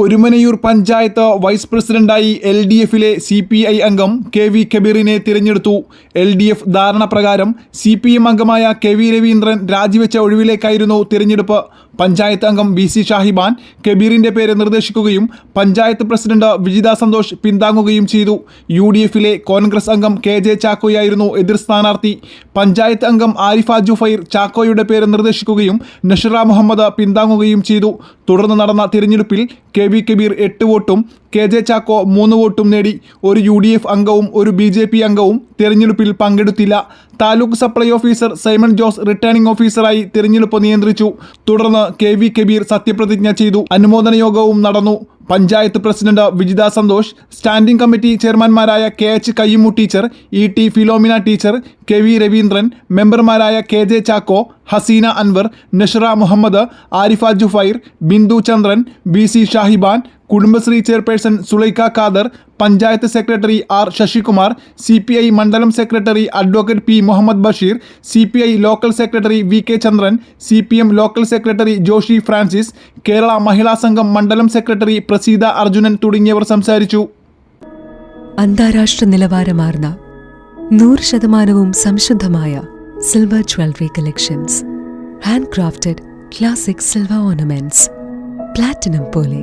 Orumanayur panchayat vice പ്രസിഡന്റായി L D എഫിലെ C P I അംഗം കെ വി കബീറിനെ തിരഞ്ഞെടുത്തു. എൽ ഡി എഫ് ധാരണ പ്രകാരം സി പി എം അംഗമായ കെ വി രവീന്ദ്രൻ രാജിവെച്ച ഒഴിവിലേക്കായിരുന്നു തിരഞ്ഞെടുപ്പ്. പഞ്ചായത്ത് അംഗം വി സി ഷാഹിബാൻ കബീറിന്റെ പേര് നിർദ്ദേശിക്കുകയും പഞ്ചായത്ത് പ്രസിഡന്റ് വിജിത സന്തോഷ് പിന്താങ്ങുകയും ചെയ്തു. യു ഡി എഫിലെ കോൺഗ്രസ് അംഗം കെ ജെ ചാക്കോയായിരുന്നു എതിർ സ്ഥാനാർത്ഥി. പഞ്ചായത്ത് അംഗം ആരിഫ ജുഫൈർ ചാക്കോയുടെ പേര് നിർദ്ദേശിക്കുകയും നഷറ മുഹമ്മദ് പിന്താങ്ങുകയും ചെയ്തു. തുടർന്ന് നടന്ന തിരഞ്ഞെടുപ്പിൽ കെ വി കബീർ എട്ട് വോട്ടും കെ ജെ ചാക്കോ മൂന്ന് വോട്ടും നേടി ഒരു യു ഡി എഫ് അംഗവും ഒരു ബി ജെ പി അംഗവും തിരഞ്ഞെടുപ്പിൽ പങ്കെടുത്തില്ല. Taluk supply officer Simon Jose returning ഓഫീസറായി തിരഞ്ഞെടുപ്പ് നിയന്ത്രിച്ചു. തുടർന്ന് കെ വി കബീർ സത്യപ്രതിജ്ഞ ചെയ്തു. അനുമോദന യോഗവും നടന്നു. Panchayat president Vijitha Santhosh standing committee ചെയർമാൻമാരായ K H Kayyumu teacher E T Philomina teacher K V Raveendran മെമ്പർമാരായ K J Chacko Haseena Anwar Nashra Muhammad Arifa Jufair Bindu Chandran B C Shahiban Kudumbashree chairperson Sulaikha Khader panchayat secretary R Sasikumar C P I മണ്ഡലം secretary advocate P Muhammad Basheer C P I local secretary V K Chandran C P M local secretary Joshy Francis Kerala Mahila Sangham മണ്ഡലം secretary Praseetha Arjunan തുടങ്ങിയവർ സംസാരിച്ചു. അന്താരാഷ്ട്ര നിലവാരമാർന്ന നൂറ് ശതമാനവും സംശുദ്ധമായ silver jewellery collections. Hand crafted classic silver ornaments. Platinum പോലെ